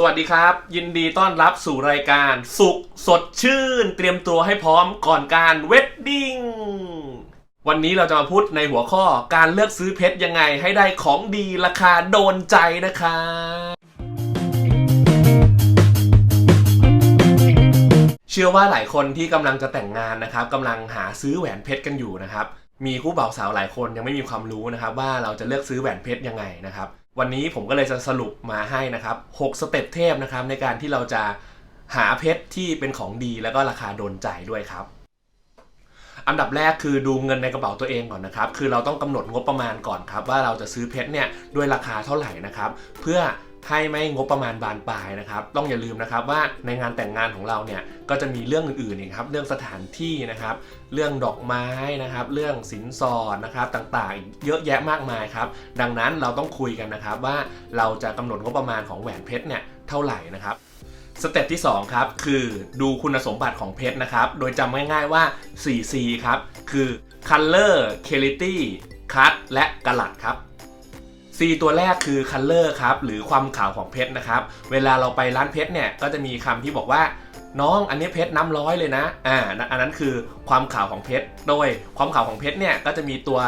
สวัสดีครับ ยินดีต้อนรับสู่รายการสุขสดชื่น เตรียมตัวให้พร้อมก่อนการเวดดิ้งวันนี้เราจะมาพูดในหัวข้อการเลือกซื้อเพชรยังไงให้ได้ของดีราคาโดนใจนะครับเชื่อว่าหลายคนที่กำลังจะแต่งงานนะครับกำลังหาซื้อแหวนเพชรกันอยู่นะครับมีคู่บ่าวสาวหลายคนยังไม่มีความรู้นะครับว่าเราจะเลือกซื้อแหวนเพชรยังไงนะครับ วันนี้ผมก็เลยจะสรุปมาให้นะครับ 6 สเต็ปเทพนะครับในการที่เราจะหาเพชรที่เป็นของดีแล้วก็ราคาโดนใจด้วยครับ อันดับแรกคือดูเงินในกระเป๋าตัวเองก่อนนะครับ คือเราต้องกำหนดงบประมาณก่อนครับ ว่าเราจะซื้อเพชรเนี่ยด้วยราคาเท่าไหร่นะครับ เพื่อ ให้ไม่งบประมาณบานปลายนะครับ ต้องอย่าลืมนะครับว่าในงานแต่งงานของเราเนี่ยก็จะมีเรื่องอื่นๆอีกครับ เรื่องสถานที่นะครับ เรื่องดอกไม้นะครับ เรื่องสินสอดนะครับต่างๆ เยอะแยะมากมายครับ ดังนั้นเราต้องคุยกันนะครับว่าเราจะกำหนดงบประมาณของแหวนเพชรเนี่ยเท่าไหร่นะครับสเต็ปที่2ครับคือดูคุณสมบัติของเพชรนะครับ โดยจำง่ายๆว่า 4C ครับ คือ color quality cut และกลัดครับ C ตัวแรกคือ color ครับ หรือความขาวของเพชรนะครับ เวลาเราไปร้านเพชรเนี่ย ก็จะมีคำที่บอกว่า น้องอันนี้เพชรน้ำร้อยเลยนะ อ่า อันนั้นคือความขาวของเพชร โดยความขาวของเพชรเนี่ย ก็จะมีตัว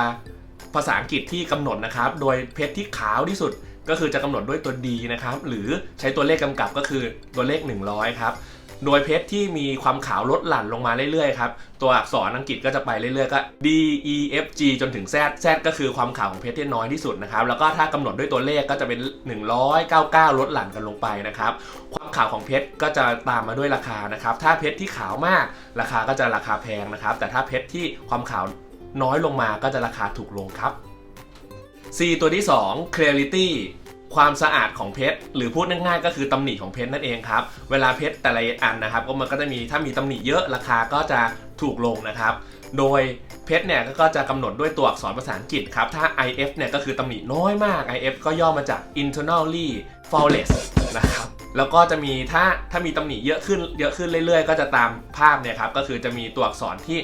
ภาษาอังกฤษที่กำหนดนะครับ โดยเพชรที่ขาวที่สุดก็คือจะกำหนดด้วยตัว D นะครับ หรือใช้ตัวเลขกำกับก็คือตัวเลข 100 ครับ โดยเพชรที่มีความขาวลดหลั่นลงมาเรื่อยๆครับ ตัวอักษรอังกฤษก็จะไปเรื่อยๆก็ D E F G จนถึง Z Z ก็คือความขาวของเพชรที่น้อยที่สุดนะครับ แล้วก็ถ้ากำหนดด้วยตัวเลขก็จะเป็น 199 ลดหลั่นกันลงไปนะครับ ความขาวของเพชรก็จะตามมาด้วยราคานะครับ ถ้าเพชรที่ขาวมากราคาก็จะราคาแพงนะครับ แต่ถ้าเพชรที่ความขาวน้อยลงมาก็จะราคาถูกลงครับ C ตัวที่ 2 clarity ความสะอาดของเพชรหรือพูดง่ายๆก็คือตำหนิของเพชรนั่นเองครับเวลาเพชรแต่ละอันนะครับก็มันก็จะมีถ้ามีตำหนิเยอะราคาก็จะถูกลงนะครับ โดยเพชรเนี่ยก็จะกำหนดด้วยตัวอักษรภาษาอังกฤษครับ ถ้า IF เนี่ยก็คือตำหนิน้อยมาก IF ก็ย่อมาจาก internally flawless นะครับแล้วก็จะมีถ้าถ้ามีตำหนิเยอะขึ้นเยอะขึ้นเรื่อยๆ ก็จะตามภาพเนี่ยครับก็คือจะมีตัวอักษรที่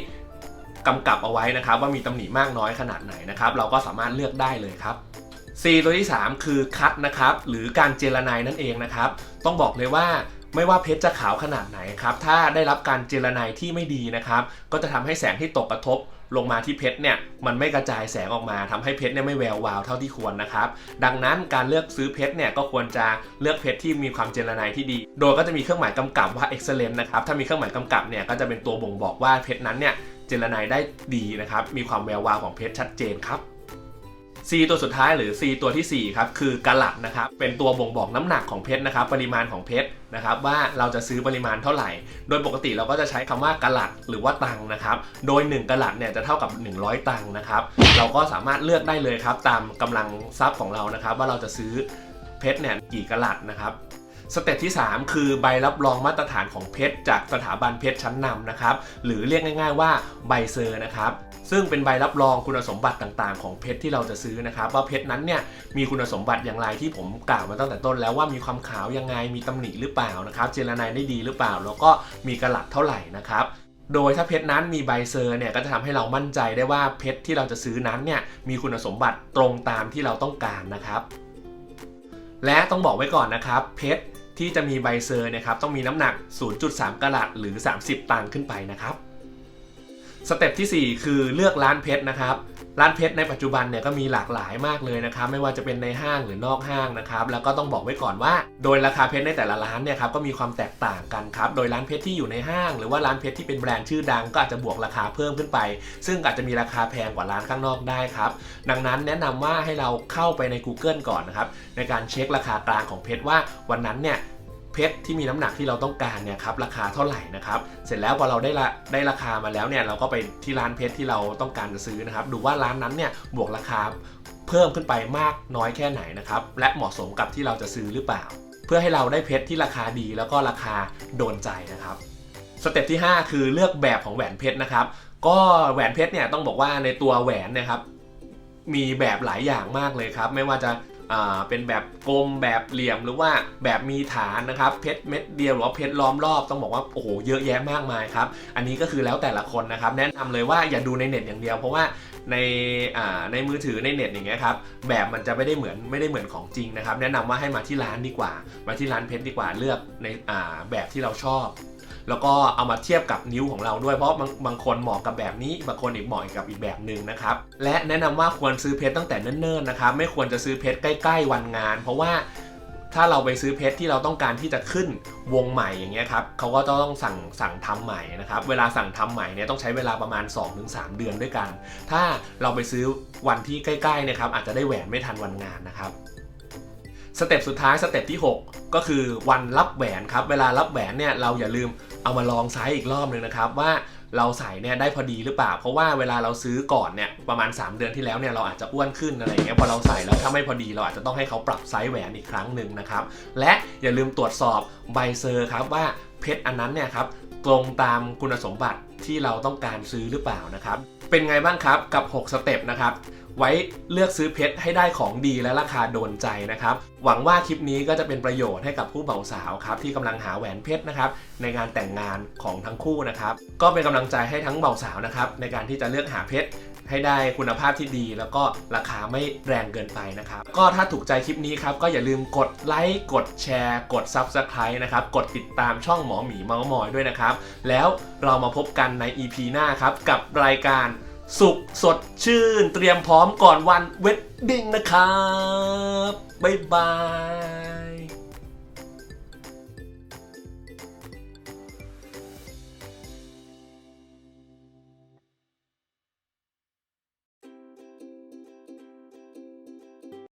กำกับเอาไว้นะครับ ว่ามีตำหนิมากน้อยขนาดไหนนะครับ เราก็สามารถเลือกได้เลยครับ C ตัวที่ 3 คือคัดนะครับ หรือการเจรไนนั่นเองนะครับ ต้องบอกเลยว่าไม่ว่าเพชรจะขาวขนาดไหนครับ ถ้าได้รับการเจรไนที่ไม่ดีนะครับ ก็จะทำให้แสงที่ตกกระทบลงมาที่เพชรเนี่ยมันไม่กระจายแสงออกมาทำให้เพชรเนี่ยไม่แวววาวเท่าที่ควรนะครับ ดังนั้นการเลือกซื้อเพชรเนี่ยก็ควรจะเลือกเพชรที่มีความเจรไนที่ดี โดยก็จะมีเครื่องหมายกำกับว่า excellent นะครับ ถ้ามีเครื่องหมายกำกับเนี่ยก็จะเป็นตัวบ่งบอกว่าเพชรนั้นเนี่ยเจรไนได้ดีนะครับ มีความแวววาวของเพชรชัดเจนครับ C ตัวสุดท้ายหรือ C ตัวทีสี่ 4 ครับ คือกะลัดนะครับ เป็นตัวบ่งบอกน้ำหนักของเพชรนะครับ ปริมาณของเพชรนะครับว่าเราจะซื้อปริมาณเท่าไหร่ โดยปกติเราก็จะใช้คำว่ากะลัดหรือว่าตังนะครับ โดย 1กะลัดเนี่ยจะเท่ากับ 100 ตังนะครับ เราก็สามารถเลือกได้เลยครับ ตามกำลังทรัพย์ของเรานะครับ ว่าเราจะซื้อเพชรเนี่ยกี่กะลัดนะครับสเต็ปที่ 3 คือใบรับรองมาตรฐานของเพชรจากสถาบันเพชรชั้นนำนะครับ หรือเรียกง่าย ๆ ว่าใบเซอร์นะครับ ซึ่งเป็นใบรับรองคุณสมบัติต่างๆ ของเพชรที่เราจะซื้อนะครับ ว่าเพชรนั้นเนี่ยมีคุณสมบัติอย่างไรที่ผมกล่าวมาตั้งแต่ต้น แล้วว่ามีความขาวยังไงมีตำหนิหรือเปล่านะครับเจรไนได้ดีหรือเปล่า แล้วก็มีกระหลัดเท่าไหร่นะครับโดยถ้าเพชรนั้นมีใบเซอร์เนี่ยก็จะทำให้เรามั่นใจได้ว่าเพชรที่เราจะซื้อนั้นเนี่ยมีคุณสมบัติตรงตามที่เราต้องการนะครับ และต้องบอกไว้ก่อนนะครับ เพชรที่จะมีใบเซอร์นะครับต้องมีน้ำหนัก 0.3กะรัตหรือ 30 ตังขึ้นไปนะครับ สเต็ปทีสี่ 4 คือเลือกร้านเพชรนะครับร้านเพชรในปัจจุบันเนี่ยก็มีหลากหลายมากเลยนะครับไม่ว่าจะเป็นในห้างหรือนอกห้างนะครับแล้วก็ต้องบอกไว้ก่อนว่า โดยราคาเพชรในแต่ละร้านเนี่ยครับก็มีความแตกต่างกันครับโดยร้านเพชรที่อยู่ในห้าง หรือว่าร้านเพชรที่เป็นแบรนด์ชื่อดังก็อาจจะบวกราคาเพิ่มขึ้นไป ซึ่งอาจจะมีราคาแพงกว่าร้านข้างนอกได้ครับดังนั้นแนะนำว่าให้เราเข้าไปใน Google ก่อนนะครับในการเช็คราคากลางของเพชรว่าวันนั้นเนี่ย เพชรที่มีน้ำหนักที่เราต้องการเนี่ยครับราคาเท่าไหร่นะครับ เสร็จแล้วพอเราได้ละได้ราคามาแล้วเนี่ยเราก็ไปที่ร้านเพชรที่เราต้องการจะซื้อนะครับ ดูว่าร้านนั้นเนี่ยบวกราคาเพิ่มขึ้นไปมากน้อยแค่ไหนนะครับ และเหมาะสมกับที่เราจะซื้อหรือเปล่า เพื่อให้เราได้เพชรที่ราคาดีแล้วก็ราคาโดนใจนะครับสเต็ปที่ 5 คือเลือกแบบของแหวนเพชรนะครับ ก็แหวนเพชรเนี่ยต้องบอกว่าในตัวแหวนนะครับมีแบบหลายอย่างมากเลยครับ ไม่ว่าจะ เป็นแบบกลมแบบเหลี่ยมหรือว่าแบบมีฐานนะครับเพชรเม็ดเดียวหรือว่าเพชรล้อมรอบต้องบอกว่าโอ้โหเยอะแยะมากมายครับอันนี้ก็คือแล้วแต่ละคนนะครับแนะนำเลยว่าอย่าดูในเน็ตอย่างเดียวเพราะว่าในในมือถือในเน็ตอย่างเงี้ยครับแบบมันจะไม่ได้เหมือนไม่ได้เหมือนของจริงนะครับ แนะนำว่าให้มาที่ร้านดีกว่า มาที่ร้านเพชรดีกว่าเลือกในแบบที่เราชอบ แล้วก็เอามาเทียบกับนิ้วของเราด้วยเพราะบางบางคนเหมาะกับแบบนี้บางคนอีกเหมาะกับอีกแบบหนึ่งนะครับและแนะนำว่าควรซื้อเพชรตั้งแต่เนิ่นๆนะครับไม่ควรจะซื้อเพชรใกล้ ๆ วันงาน เพราะว่าถ้าเราไปซื้อเพชรที่เราต้องการที่จะขึ้นวงใหม่อย่างเงี้ยครับเขาก็ต้องสั่งสั่งทำใหม่นะครับ เวลาสั่งทำใหม่เนี่ยต้องใช้เวลาประมาณ 2-3 เดือนด้วยกัน ถ้าเราไปซื้อวันที่ใกล้ๆนะครับอาจจะได้แหวนไม่ทันวันงานนะครับสเต็ปสุดท้ายสเต็ปที่ 6 ก็คือวันรับแหวนครับ เวลารับแหวนเนี่ยเราอย่าลืม เอามาลองไซส์อีกรอบหนึ่งนะครับว่าเราใส่เนี่ยได้พอดีหรือเปล่า เพราะว่าเวลาเราซื้อก่อนเนี่ยประมาณ 3 เดือนที่แล้วเนี่ยเราอาจจะอ้วนขึ้นอะไรอย่างเงี้ยพอเราใส่แล้วถ้าไม่พอดีเราอาจจะต้องให้เขาปรับไซส์แหวนอีกครั้งหนึ่งนะครับและอย่าลืมตรวจสอบใบเซอร์ครับว่าเพชรอันนั้นเนี่ยครับตรงตามคุณสมบัติที่เราต้องการซื้อหรือเปล่านะครับเป็นไงบ้างครับกับ 6 สเต็ปนะครับ ไว้เลือกซื้อเพชรให้ได้ของดีและราคาโดนใจนะครับ หวังว่าคลิปนี้ก็จะเป็นประโยชน์ให้กับผู้เบาสาวครับที่กำลังหาแหวนเพชรนะครับในงานแต่งงานของทั้งคู่นะครับ ก็เป็นกำลังใจให้ทั้งเบาสาวนะครับในการที่จะเลือกหาเพชรให้ได้คุณภาพที่ดี แล้วก็ราคาไม่แรงเกินไปนะครับ ก็ถ้าถูกใจคลิปนี้ครับ ก็อย่าลืมกดไลค์กดแชร์ กด Subscribe นะครับ กดติดตามช่องหมอหมีเมาส์มอยด้วยนะครับ แล้วเรามาพบกันใน EP หน้าครับ กับรายการ สุขสดชื่น เตรียมพร้อมก่อนวันเวดดิ้งนะครับ บ๊ายบาย